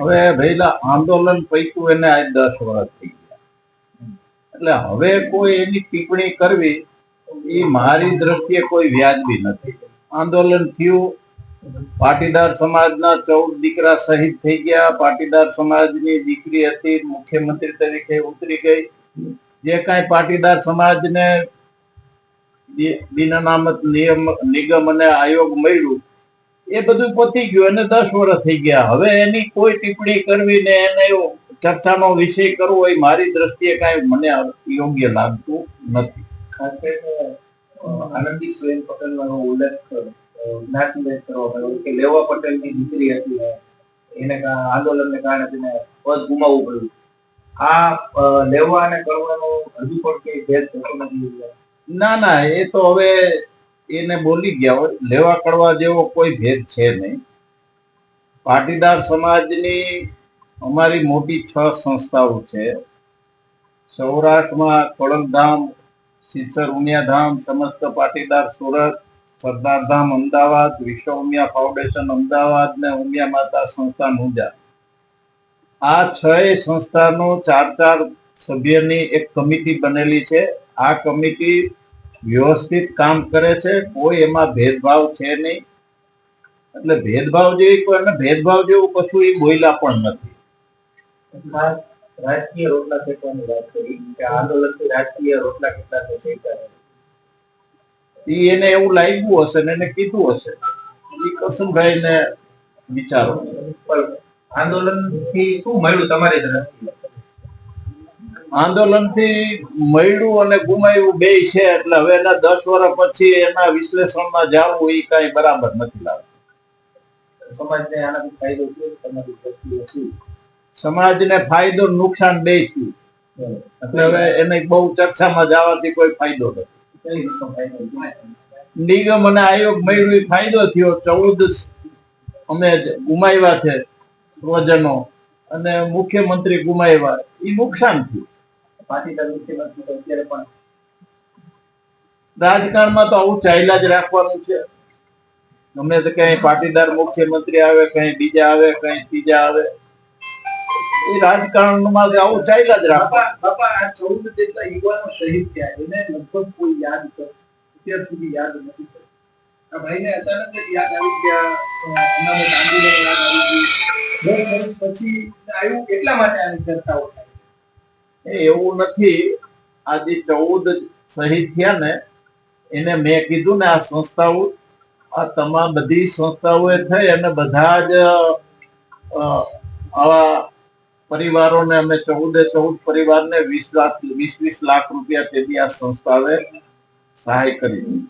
હવે ભઈલા આંદોલન પૈકું એને આજ દસ વર્ષ થઈ ગયા. એટલે હવે કોઈ એની ટિપ્પણી કરવી, એ મારી દ્રષ્ટિએ કોઈ વ્યાજબી નથી. આંદોલન થયું, પાટીદાર સમાજના ચૌદ દીકરા શહીદ થઈ ગયા, પાટીદાર સમાજની દીકરી હતી, મુખ્યમંત્રી તરીકે ઉતરી ગઈ. જે કાંઈ પાટીદાર સમાજને બિનનામત નિયમ નિગમ અને આયોગ મળ્યું એ બધું પતી ગયું અને દસ વર્ષ થઈ ગયા. હવે એની કોઈ ટિપ્પણી કરવી ને એને ચર્ચાનો વિષય કરવો એ મારી દ્રષ્ટિએ કાંઈ મને યોગ્ય લાગતું નથી. ખાસ કરીને અ, આનંદીબેન પટેલનો ઉલ્લેખ અ, કરવો પડ્યો કે લેવા પટેલની દીકરી હતી એને આંદોલનને કારણે તેને પદ ગુમાવવું પડ્યું. આ લેવા અને કરવાનો હજુ પણ કઈ ભેદ થતો નથી. ના ના એ તો હવે એને બોલી ગયા હોય, લેવા કડવા જેવો કોઈ ભેદ છે નહીં. પાટીદાર સમાજની અમારી મોટી છ સંસ્થાઓ છે. સૌરાષ્ટ્રમાં ખોડલધામ સિસર ઉમિયાધામ, સમસ્ત પાટીદાર સુરત સરદારધામ અમદાવાદ, વિશ્વ ઉમિયા ફાઉન્ડેશન અમદાવાદ ને ઉમિયા માતા સંસ્થાન ઊંઝા. આ છ સંસ્થાનો ચાર ચાર સભ્યની એક કમિટી બનેલી છે. આ કમિટી વ્યવસ્થિત કામ કરે છે કોઈ એમાં ભેદભાવ છે નહીં. એટલે ભેદભાવ જેવી કોઈ અને ભેદભાવ જેવું કશું એ બોયલા પણ નથી. રાજકીય રોટલા શેકવાની વાત કરી કે આંદોલનથી રાજકીય રોટલા કેટલા છે શેકાય. એને એવું લાગ્યું હશે ને એને કીધું હશે. એ કસુભાઈ ને વિચારો. પણ આંદોલનથી શું મળ્યું તમારી દ્રષ્ટિએ? આંદોલનથી મળ્યું અને ગુમાયું બે છે એટલે હવે એના દસ વર્ષ પછી એના વિશ્લેષણમાં જાવું એ કઈ બરાબર નથી લાગતું. સમાજને આનાથી ફાયદો છે સમાજને નુકસાન બે થયું. એટલે હવે એને બહુ ચર્ચામાં જવાથી કોઈ ફાયદો નથી? નિગમ અને આયોગ મળ્યું ફાયદો થયો. ચૌદ અમે ગુમાવ્યા છે સ્વજનો અને મુખ્યમંત્રી ગુમાવ્યા. એ નુકસાન થયું. પાટીદાર મુખ્યમંત્રી તો અત્યારે પણ. રાજકારણમાં તો આવું ચાલ્યા જ રાખવાનું છે. ગમે તે કઈ પાટીદાર મુખ્યમંત્રી આવે કઈ બીજા આવે કઈ ત્રીજા આવે. એ રાજકારણમાં આવું ચાલ્યા જ રાખવાનું. બાપા આ ચૌદ જેટલા યુવાનો શહીદ થયા એને લગભગ કોઈ યાદ કર અત્યાર સુધી યાદ નથી. આ ભાઈને અચાનક જ યાદ આવી ગયા અનામત આંદોલન યાદ આવી ગયું. પછી આવ્યું એટલા માટે આની ચર્ચાઓ એવું નથી. આ જે ચૌદ શહીદ થયા ને, એને મેં કીધું ને આ સંસ્થાઓ, આ તમામ બધી સંસ્થાઓએ થઈ અને બધા જ આવા પરિવારોને અમે ચૌદે ચૌદ પરિવારને વીસ લાખ, વીસ વીસ લાખ રૂપિયા તેથી આ સંસ્થાએ સહાય કરી.